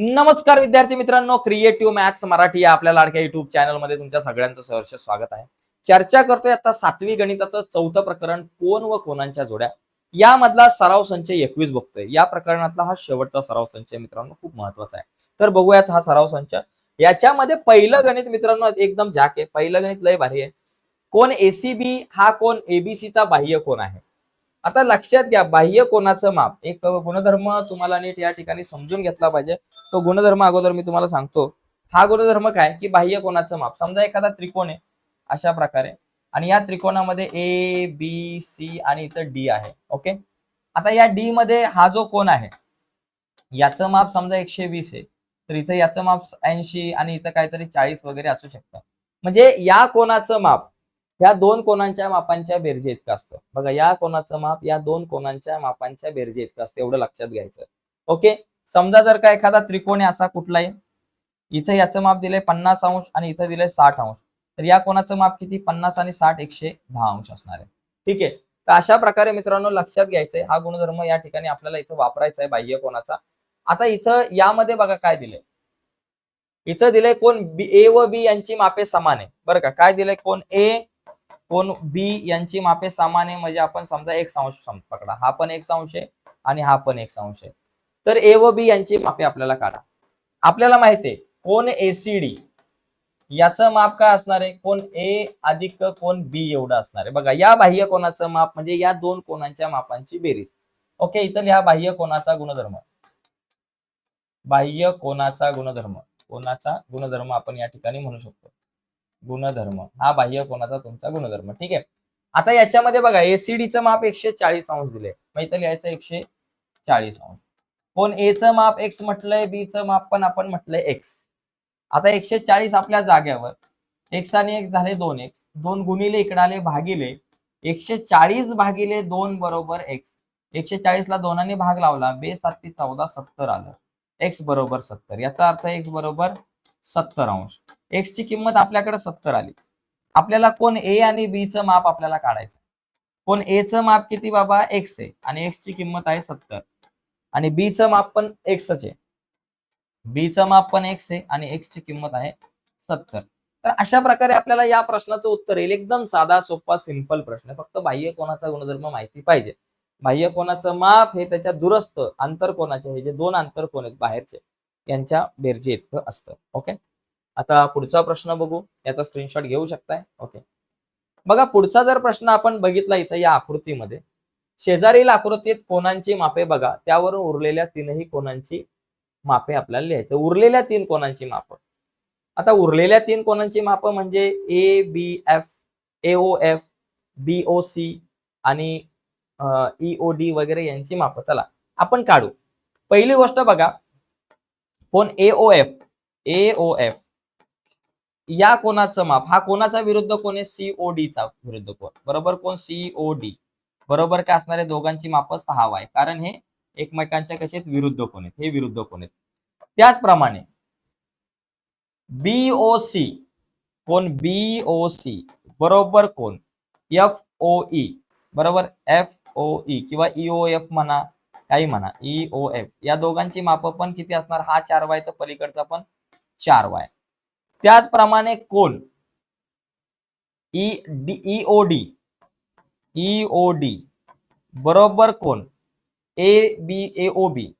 नमस्कार विद्यार्थी मित्रांनो क्रिएटिव्ह मॅथ्स मराठी या आपल्या लाडक्या युट्यूब चॅनलमध्ये तुमच्या सगळ्यांचं सहर्ष स्वागत आहे. चर्चा करतोय आता सातवी गणिताचं चौथं प्रकरण कोण व कोणांच्या जोड्या? यामधला सराव संच एकवीस बघतोय. या प्रकरणातला हा शेवटचा सराव संच मित्रांनो खूप महत्त्वाचा आहे. तर बघूयाच हा सराव संच. याच्यामध्ये पहिलं गणित मित्रांनो एकदम झाक आहे. पहिलं गणित लय भारी आहे. कोण एसीबी हा कोण एबीसीचा बाह्य कोण आहे? आता लक्षात घ्या बाह्य कोणाचं माप? एक गुणधर्म तुम्हाला नीट या ठिकाणी समजून घेतला पाहिजे. तो गुणधर्म अगोदर मी तुम्हाला सांगतो. हा गुणधर्म काय? की बाह्य कोणाचं माप. समजा एखादा त्रिकोण आहे अशा प्रकारे. आणि या त्रिकोणामध्ये ए बी सी आणि इथं डी आहे. ओके आता या डी मध्ये हा जो कोण आहे याचं माप समजा एकशे वीस आहे. तर इथं याचं माप ऐंशी आणि इथं काहीतरी चाळीस वगैरे असू शकतं. म्हणजे या कोणाचं माप या दोन कोणांच्या मापांच्या बेरजे इतकं असतं. बघा या कोणाचं माप या दोन कोणांच्या मापांच्या बेरजे इतकं असतं एवढं लक्षात घ्यायचं. ओके? समजा जर का एखादा त्रिकोण आहे असा कुठलाही इथं याचं माप दिलंय पन्नास अंश आणि इथं दिलंय साठ अंश. तर या कोणाचं माप किती? पन्नास आणि साठ एकशे दहा अंश असणार आहे. ठीक आहे? तर अशा प्रकारे मित्रांनो लक्षात घ्यायचंय. हा गुणधर्म या ठिकाणी आपल्याला इथं वापरायचा आहे बाह्य कोणाचा. आता इथं यामध्ये बघा काय दिलंय. इथं दिलंय कोण बी ए व बी यांची मापे समान आहे. बरं का? काय दिलंय कोण? ए कोण बी यांची मापे समान आहे म्हणजे आपण समजा एक अंश पकडा. हा पण एक अंश आहे आणि हा पण एक अंश आहे. तर ए व बी यांची मापे आपल्याला काढा. आपल्याला माहिती आहे कोण एसीडी याचं माप काय असणार आहे? कोण ए अधिक कोण बी एवढं असणार आहे? बघा या बाह्य कोणाचं माप म्हणजे या दोन कोणांच्या मापांची बेरीज. ओके इथं लिहा बाह्य कोणाचा गुणधर्म. बाह्य कोणाचा गुणधर्म. कोणाचा गुणधर्म आपण या ठिकाणी म्हणू शकतो. गुणधर्म. हा बाह्य कोणाचा? तुमचा गुणधर्म. ठीक आहे? आता याच्यामध्ये बघा एसीडीचं माप एकशे चाळीस अंश दिले मग यायचं लिहायचं एकशे चाळीस अंश. कोण एचं माप एक्स म्हटलंय बीचं माप पण आपण म्हटलंय एक्स आता एकशे चाळीस आपल्या जाग्यावर. एक्स आणि एक्स झाले दोन एक्स दोन गुणिले इकडे आले भागिले. एकशे चाळीस भागिले दोन बरोबर एक्स एकशे चाळीसला दोनाने भाग लावला. बे सात चौदा सत्तर आलं. एक्स बरोबर सत्तर. याचा अर्थ एक्स बरोबर सत्तर अंश. एक्स ची किंमत आपल्याकडे सत्तर आली. आपल्याला कोण ए आणि बी च माप आपल्याला काढायचं कोण ए च माप किती बाबा? एक्स आहे. आणि एक्स ची किंमत आहे सत्तर. आणि बी च माप पण एक्सच आहे. बी च माप पण एक्स आहे आणि एक्स ची किंमत आहे सत्तर. तर अशा प्रकारे आपल्याला या प्रश्नाचं उत्तर येईल. एकदम साधा सोपा सिंपल प्रश्न. आहे. फक्त बाह्य कोणाचा गुणधर्म माहिती पाहिजे. बाह्य कोणाचं माप हे त्याच्या दुरस्त आंतर कोणाचे हे जे दोन आंतर कोण आहेत? बाहेरचे. यांच्या बेरजे इतकं असतं. ओके आता पुढचा प्रश्न बघू. याचा स्क्रीनशॉट घेऊ शकताय? ओके बघा पुढचा जर प्रश्न आपण बघितला इथं या आकृतीमध्ये शेजारील आकृतीत कोणांची मापे बघा. त्यावरून उरलेल्या तीनही कोणांची मापे आपल्याला लिहायचं. उरलेल्या तीन कोणांची माप. आता उरलेल्या तीन कोणांची माप म्हणजे A B F A O F B O C आणि ई ओ डी वगैरे यांची माप. चला आपण काढू. पहिली गोष्ट बघा. कोण? ए O F A O F या कोणाचं माप? हा कोणाचा विरुद्ध कोण आहे? सीओ चा विरुद्ध कोण? बरोबर कोण? सीओ डी बरोबर काय असणार आहे? दोघांची माप सहा आहे कारण हे एकमेकांच्या कसे विरुद्ध कोण आहेत? हे विरुद्ध कोण आहेत? त्याचप्रमाणे बीओ सी कोण? बीओ सी बरोबर कोण? एफ ओ ई बरोबर? एफ ओ ई किंवा ईओ एफ म्हणा. काही म्हणा. ई ओ एफ या दोघांची माप पण किती असणार? हा चार वाय तर पलीकडचा पण चार वाय. त्याचप्रमाणे कोण? E D O D O D बरोबर कोण? A B A O B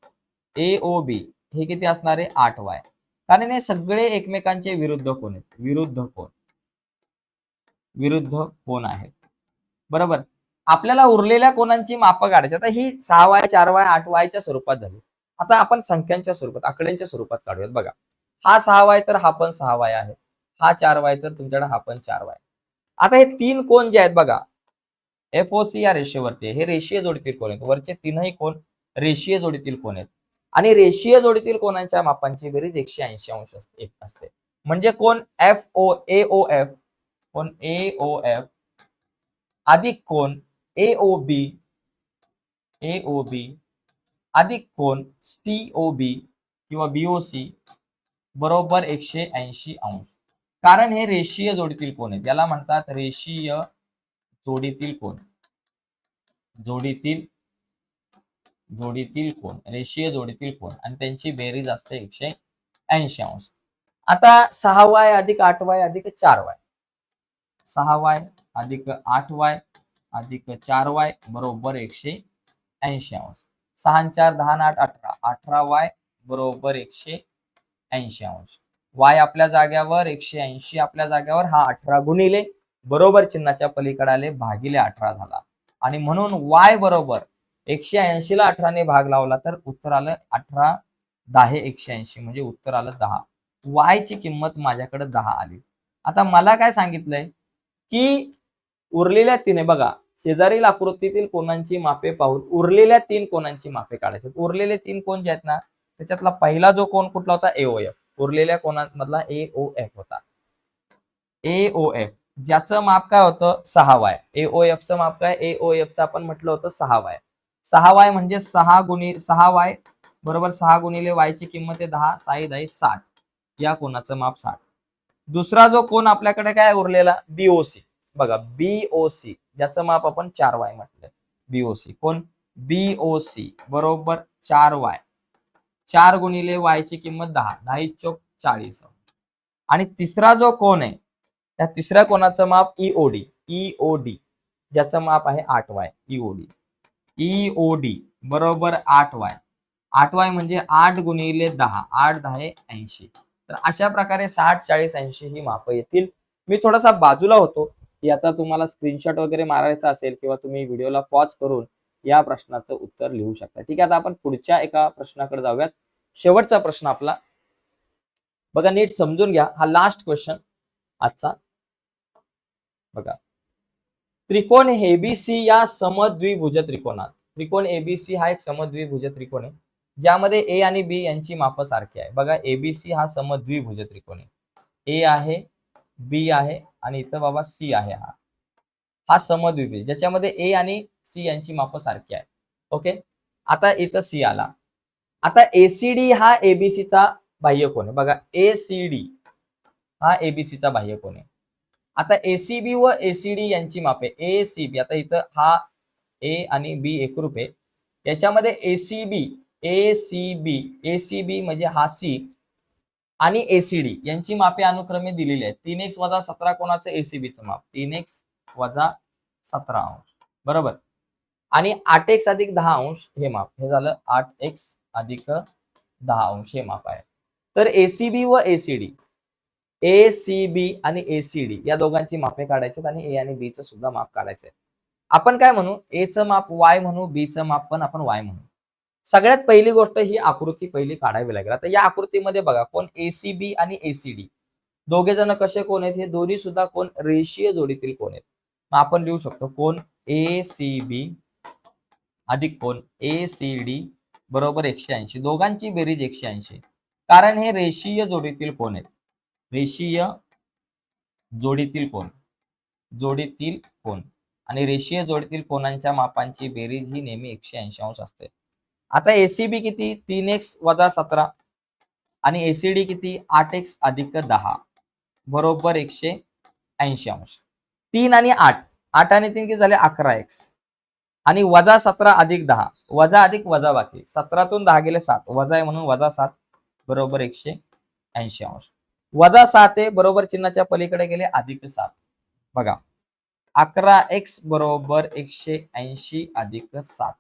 A O B हे किती असणार आहे? आठ वाय. कारण हे सगळे एकमेकांचे विरुद्ध कोण आहेत? विरुद्ध कोण? विरुद्ध कोण आहेत? बरोबर? आपल्याला उरलेल्या कोणांची मापं काढायची आता ही सहा वाय चार वाय आठ वायच्या स्वरूपात झाली. आता आपण संख्यांच्या स्वरूपात आकड्यांच्या स्वरूपात काढूयात. बघा हा सहा वाय तर हा पण सहा वाय आहे. हा चार वाय तर तुमच्याकडे हा पण चार वाय. आता हे तीन कोण जे आहेत बघा एफ ओ सी या रेषेवरती हे रेषीय जोडीतील कोण आहेत. वरचे तीनही कोण रेषीय जोडीतील कोण आहेत. आणि रेषीय जोडीतील कोणांच्या मापांची बेरीज एकशे ऐंशी अंश असते एक असते. म्हणजे कोण एफ ओ ए ओ एफ कोण ए ओ एफ अधिक कोण ए ओ बी ए ओ बी अधिक कोण सी ओ बी किंवा बीओसी बरोबर एकशे ऐंशी अंश. कारण हे रेषीय जोडीतील कोण आहेत. याला म्हणतात रेषीय जोडीतील कोण जोडीतील जोडीतील कोण रेषीय जोडीतील कोण आणि त्यांची बेरीज असते एकशे ऐंशी अंश. आता सहा वाय अधिक आठ वाय अधिक चार वाय. सहा वाय अधिक आठ वाय अधिक चार वाय बरोबर एकशे ऐंशी अंश. सहा चार दहा आठ अठरा. अठरा वाय बरोबर एकशे ऐंशी अंश. वाय आपल्या जाग्यावर एकशे ऐंशी आपल्या जाग्यावर हा अठरा गुणिले बरोबर चिन्हाच्या पलीकडे आले भागिले अठरा झाला. आणि म्हणून वाय बरोबर एकशे ऐंशी ला अठराने भाग लावला तर उत्तर आलं अठरा दहा एकशे ऐंशी. म्हणजे उत्तर आलं दहा. वाय ची किंमत माझ्याकडे दहा आली. आता मला काय सांगितलंय? की उरलेल्या तिने बघा शेजारील आकृतीतील कोणांची मापे पाहून उरलेल्या तीन कोणांची मापे काढायची. उरलेले तीन कोण जे आहेत ना त्याच्यातला पहिला जो कोण कुठला होता? एओएफ उरलेल्या कोणामधला ए एफ होता. एओ एफ ज्याचं माप काय होतं? सहा वाय ए एफचं माप काय? ए एफचं आपण म्हटलं होतं सहा वाय सहा वाय म्हणजे सहा गुणी सहा वाय बरोबर सहा गुणिले वाय ची किंमत आहे दहा साई दाई साठ. या कोणाचं माप साठ. दुसरा जो कोण आपल्याकडे काय उरलेला? बीओसी बघा बीओसी ज्याचं माप आपण चार वाय म्हटलंय बीओसी कोण? बीओसी बरोबर चार वाय. चार गुणिले वाय ची किंमत दहा. दहा चोक चाळीस. आणि तिसरा जो कोण आहे त्या तिसऱ्या कोणाचं माप ईओडी ईओडी ज्याचं माप आहे आठ वाय. ईओडी ईओडी बरोबर आठ वाय. आठ वाय म्हणजे आठ गुणिले दहा. आठ दहा ऐंशी. तर अशा प्रकारे साठ चाळीस ऐंशी ही माप येतील. मी थोडासा बाजूला होतो. याचा तुम्हाला स्क्रीनशॉट वगैरे मारायचा असेल किंवा तुम्ही व्हिडिओला पॉज करून या प्रश्नाचं उत्तर लिहू शकता. ठीक आहे आता आपण पुढच्या एका प्रश्नाकडे जाऊयात. शेवटचा प्रश्न आपला. बघा नीट समजून घ्या. हा लास्ट क्वेश्चन आजचा. बघा. त्रिकोण एबीसी या समद्विभुज त्रिकोणात. त्रिकोण एबीसी हा एक समद्विभुज त्रिकोण आहे. ज्यामध्ये ए आणि बी यांची माप सारखी आहे. बघा एबीसी हा समद्विभुज त्रिकोण आहे. ए आहे बी आहे आणि इथं बाबा सी आहे हा. हा समद्विभुज ज्याच्यामध्ये ए आणि सी यांची माप सारखी आहे ओके आता इथं सी आला. आता एसीडी हा एबीसीचा बाह्य कोण आहे. बघा एसीडी हा एबीसीचा बाह्य कोण आहे. आता एसीबी व एसीडी यांची मापे एसीबी आता इथं हा ए आणि बी एकरूप आहे. याच्यामध्ये एसीबी एसीबी एसीबी म्हणजे हा सी आणि एसीडी यांची मापे अनुक्रमे दिलेली आहेत. तीन एक्स वजा सतरा कोणाचं? एसीबीचं माप. तीन एक्स वजा सतरा अंश. बरोबर? आणि आठ एक्स अधिक दहा अंश हे माप. हे झालं आठ एक्स अधिक दहा अंश हे माप आहे. तर एसीबी व एसीडी ए सी बी आणि एसीडी या दोघांची मापे काढायची आणि ए आणि बीचं सुद्धा माप काढायचंय आपण काय म्हणू? ए माप वाय म्हणू बीचं माप पण आपण वाय म्हणू. सगळ्यात पहिली गोष्ट ही आकृती पहिली काढावी लागेल. आता या आकृतीमध्ये बघा कोण एसीबी आणि एसीडी दोघे जण कसे कोण आहेत? हे दोन्ही सुद्धा कोण रेषीय जोडीतील कोण आहेत? मग आपण लिहू शकतो कोण ए सी बी अधिक कोण ए सी डी बरोबर एकशे ऐंशी. दोघांची बेरीज एकशे ऐंशी. कारण हे रेषीय जोडीतील कोण आहेत? रेषीय जोडीतील कोण? जोडीतील कोण? आणि रेषीय जोडीतील कोणांच्या मापांची बेरीज ही नेहमी एकशे ऐंशी अंश असते. आता एसीबी किती? तीन एक्स वजा सतरा. आणि एसीडी किती? आठ एक्स अधिक दहा. बरोबर एकशे ऐंशी अंश. तीन आणि आठ. आठ आणि तीन किती झाले? अकरा एक्स आणि वजा सतरा अधिक दहा. वजा अधिक वजा बाकी. सतरातून दहा गेले सात. वजा आहे म्हणून वजा सात. बरोबर एकशे ऐंशी अंश. वजा सात आहे बरोबर चिन्हाच्या पलीकडे गेले अधिक सात. बघा. अकरा एक्स बरोबर एकशे ऐंशी अधिक सात.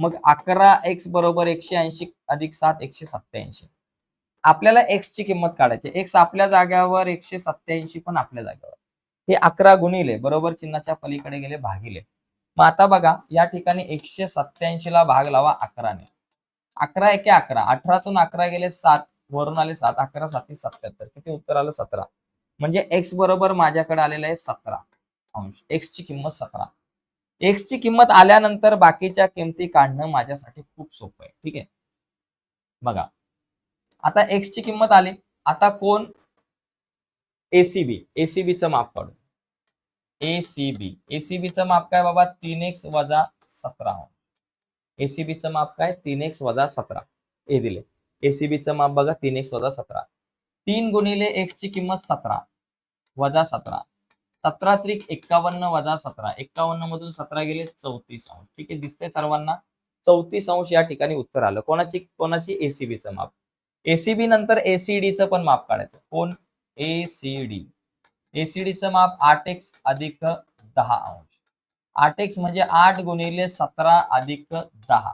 मग अकरा एक्स बरोबर एकशे ऐंशी अधिक सात एकशे सत्याऐंशी आपल्याला एक्स ची किंमत काढायची एक्स आपल्या जाग्यावर एकशे सत्याऐंशी पण आपल्या जाग्यावर. हे अकरा गुणिले बरोबर चिन्हाच्या पलीकडे गेले भागिले. मग आता बघा या ठिकाणी एकशे सत्याऐंशी ला भाग लावा अकराने. अकरा एके अकरा. अठरातून अकरा गेले सात वरून आले सात. अकरा साती सत्याहत्तर. किती उत्तर आलं? सतरा. म्हणजे एक्स बरोबर माझ्याकडे आलेलं आहे सतरा अंश. एक्स ची किंमत सतरा. एक्स ची किंमत आल्यानंतर बाकीच्या किमती काढणं माझ्यासाठी खूप सोपं आहे. ठीक आहे? बघा. आता एक्स ची किंमत आली. आता कोण? एसीबी एसीबीचं माप काढू. एसीबी एसीबीचं माप काय बाबा? तीन एक्स वजा सतरा. एसीबीचं माप काय? तीन एक्स वजा सतरा. ए दिले. एसीबीचं माप बघा. तीन एक्स वजा सतरा. तीन गुणिले एक्स ची किंमत सतरा. वजा सतरा. सतरा त्रिक एक्कावन्न वजा सतरा. एक्कावन्न मधून सतरा गेले चौतीस अंश. ठीक आहे? दिसतंय सर्वांना? चौतीस अंश या ठिकाणी उत्तर आलं. कोणाची कोणाची? एसीबीचं माप. एसीबी नंतर एसीडीचं पण माप काढायचं. कोण? एसीडी एसीडीचं माप आठ एक्स अधिक दहा अंश. आठ एक्स म्हणजे आठ गुणिले सतरा अधिक दहा.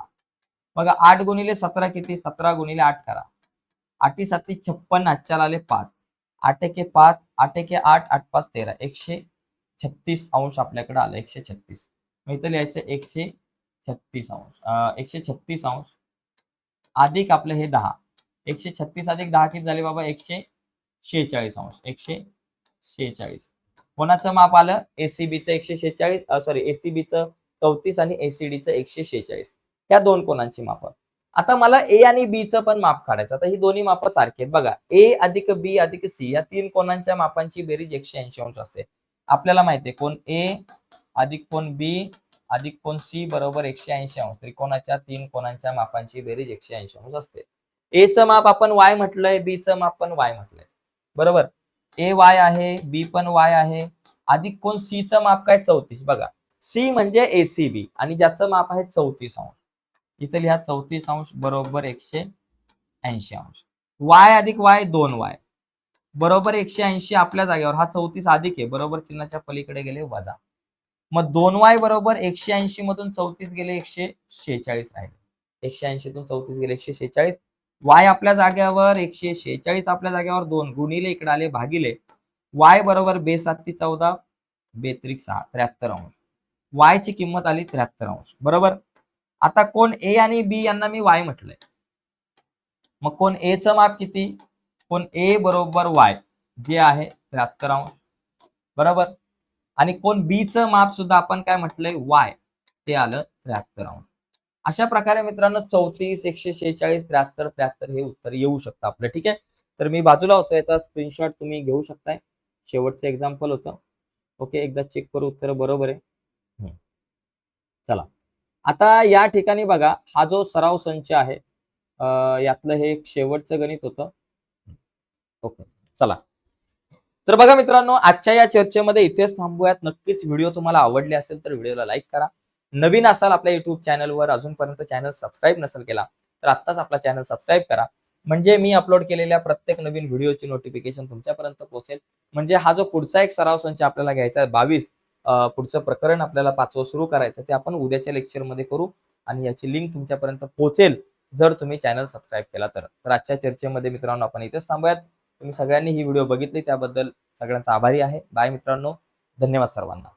बघा आठ गुणिले सतरा किती? सतरा गुणिले आठ करा. आठी साती छप्पन आजच्या आले पाच. आठ एके पाच आठ एके आठ आठ पाच तेरा. एकशे छत्तीस अंश आपल्याकडे आलं. एकशे छत्तीस. मग इथं लिहायचं एकशे छत्तीस अंश. एकशे छत्तीस अंश. अधिक आपलं हे दहा. एकशे छत्तीस अधिक दहा किती झाले बाबा? एकशे शेहेचाळीस अंश. एकशे शेहेचाळीस. कोणाचं माप आलं? एसीबीचं एकशे शेहेचाळीस सॉरी एसीबीचं चौतीस आणि एसीडीचं एकशे शेहेचाळीस. या दोन कोणांची माप. आता मला ए आणि बीचं पण माप काढायचं. आता ही दोन्ही माप सारखी आहेत. बघा ए अधिक बी अधिक सी या तीन कोणांच्या मापांची बेरीज एकशे ऐंशी अंश असते. आपल्याला माहितीये कोण ए अधिक कोण बी अधिक कोण सी बरोबर एकशे ऐंशी अंश. त्रिकोणाच्या तीन कोणांच्या मापांची बेरीज एकशे ऐंशी अंश असते. ए चं माप आपण वाय म्हटलंय बी चं माप पण वाय म्हटलंय. बरोबर? ए वाय आहे बी पण वाय आहे. अधिक कोण सी चं माप काय? चौतीस. बघा सी म्हणजे एसीबी आणि ज्याचं माप आहे चौतीस अंश. इथं लिहा चौतीस अंश बरोबर एकशे ऐंशी अंश. वाय अधिक वाय दोन वाय. बरोबर एकशे ऐंशी आपल्या जागेवर. हा चौतीस अधिक आहे. बरोबर चिन्हाच्या पलीकडे गेले वजा. मग दोन वाय बरोबर एकशे ऐंशी मधून चौतीस गेले एकशे शेहेचाळीस राहिले. एकशे ऐंशीतून चौतीस गेले एकशे शेहेचाळीस. वाय आपल्या जागेवर एकशे शेहेचाळीस आपल्या जागेवर दोन गुणिले इकडे आले भागिले. वाय बरोबर बे साती चौदा बेत्रिक सहा त्र्याहत्तर अंश. वाय ची किंमत आली त्र्याहत्तर अंश. बरोबर? आता कोण ए आणि बी यांना मी वाय म्हटलंय. मग कोण ए च माप किती? कोण ए बरोबर वाय जे आहे त्र्याहत्तर अंश. बरोबर? आणि कोण बी च माप सुद्धा आपण काय म्हटलंय? वाय ते आलं त्र्याहत्तर अंश. अशा प्रकारे मित्रांनो चौतीस एकशे शेहेचाळीस त्र्याहत्तर त्र्याहत्तर हे उत्तर येऊ शकतं आपलं ठीक आहे? तर मी बाजूला होतो याचा स्क्रीनशॉट तुम्ही घेऊ शकताय. शेवटचं एक्झाम्पल होतं. ओके एकदा चेक करू उत्तर बरोबर आहे. हम्म. चला. आता या ठिकाणी बघा हा जो सराव संच आहे यातलं हे एक शेवटचं गणित होतं. ओके चला. तर बघा मित्रांनो आजच्या या चर्चेमध्ये इथेच थांबूयात. नक्कीच व्हिडिओ तुम्हाला आवडले असेल तर व्हिडिओला लाईक करा. नवीन असाल आपल्या युट्यूब चॅनलवर अजूनपर्यंत चॅनल सबस्क्राईब नसेल केला तर आत्ताच आपला चॅनल सबस्क्राईब करा. म्हणजे मी अपलोड केलेल्या प्रत्येक नवीन व्हिडिओची नोटिफिकेशन तुमच्यापर्यंत पोहोचेल. म्हणजे हा जो पुढचा एक सराव संच आपल्याला घ्यायचा आहे बावीस पुढचं प्रकरण आपल्याला पाचवं सुरू करायचं ते आपण उद्याच्या लेक्चरमध्ये करू. आणि याची लिंक तुमच्यापर्यंत पोहोचेल जर तुम्ही चॅनल सबस्क्राईब केला तर. तर आजच्या चर्चेमध्ये मित्रांनो आपण इथेच थांबूयात. तुम्ही सगळ्यांनी ही व्हिडिओ बघितली त्याबद्दल सगळ्यांचा आभारी आहे. बाय मित्रांनो. धन्यवाद सर्वांना.